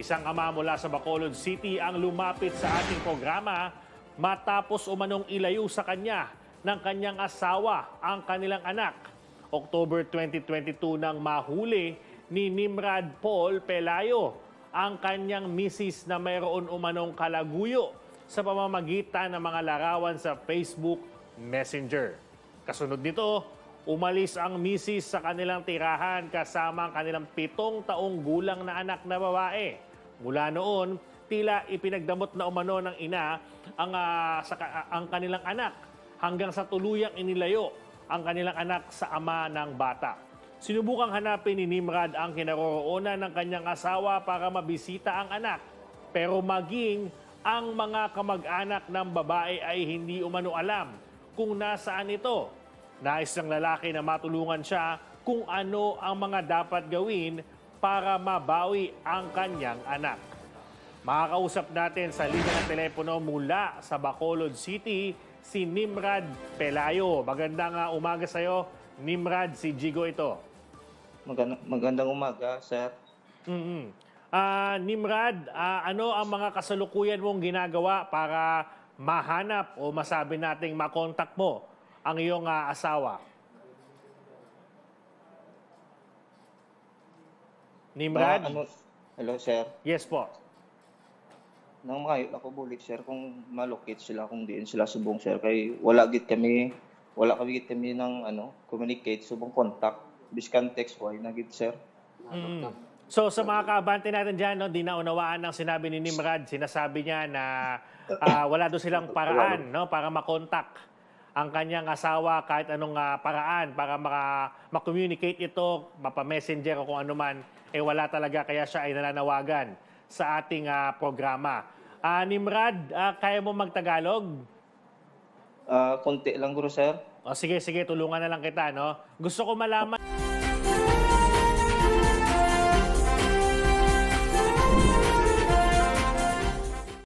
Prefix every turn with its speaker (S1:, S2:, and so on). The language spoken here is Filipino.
S1: Isang ama mula sa Bacolod City ang lumapit sa ating programa matapos umanong ilayo sa kanya ng kanyang asawa ang kanilang anak. October 2022 nang mahuli ni Nimrad Paul Pelayo ang kanyang misis na mayroon umanong kalaguyo sa pamamagitan ng mga larawan sa Facebook Messenger. Kasunod nito, umalis ang misis sa kanilang tirahan kasama ang kanilang pitong taong gulang na anak na babae. Mula noon, tila ipinagdamot na umano ng ina ang, ah, sa, ka- ang kanilang anak hanggang sa tuluyang inilayo ang kanilang anak sa ama ng bata. Sinubukang hanapin ni Nimrad ang kinaroroonan ng kanyang asawa para mabisita ang anak. Pero maging ang mga kamag-anak ng babae ay hindi umano alam kung nasaan ito. Nais ng lalaki na matulungan siya kung ano ang mga dapat gawin para mabawi ang kanyang anak. Makakausap natin sa linya ng telepono mula sa Bacolod City, si Nimrad Pelayo. Magandang ah, umaga sa iyo, Nimrad, si Jigo ito.
S2: Magandang, magandang umaga, sir.
S1: mm Ah, Nimrad, ah, ano ang mga kasalukuyan mong ginagawa para mahanap o masabi nating makontak mo ang iyong ah, asawa? Nimrad?
S2: Ano, hello, sir.
S1: Yes po.
S2: Nang mga ako bulik, sir, kung malocate sila, kung diin sila subong, sir, kay wala git kami, wala kami git kami ng, ano, communicate, subong contact, biskan text, why na git, sir.
S1: Mm. So sa mga kaabante natin dyan, no, di naunawaan ng sinabi ni Nimrad, sinasabi niya na ah, wala doon silang paraan no, para makontak ang kanyang asawa kahit anong ah, paraan para maka, makommunicate ito, mapa-messenger o kung ano man, eh wala talaga kaya siya ay nananawagan sa ating ah, programa. Ah, Nimrad, ah, kaya mo magtagalog?
S2: Ah, konti lang, guro, sir.
S1: O sige, sige, tulungan na lang kita. No? Gusto ko malaman...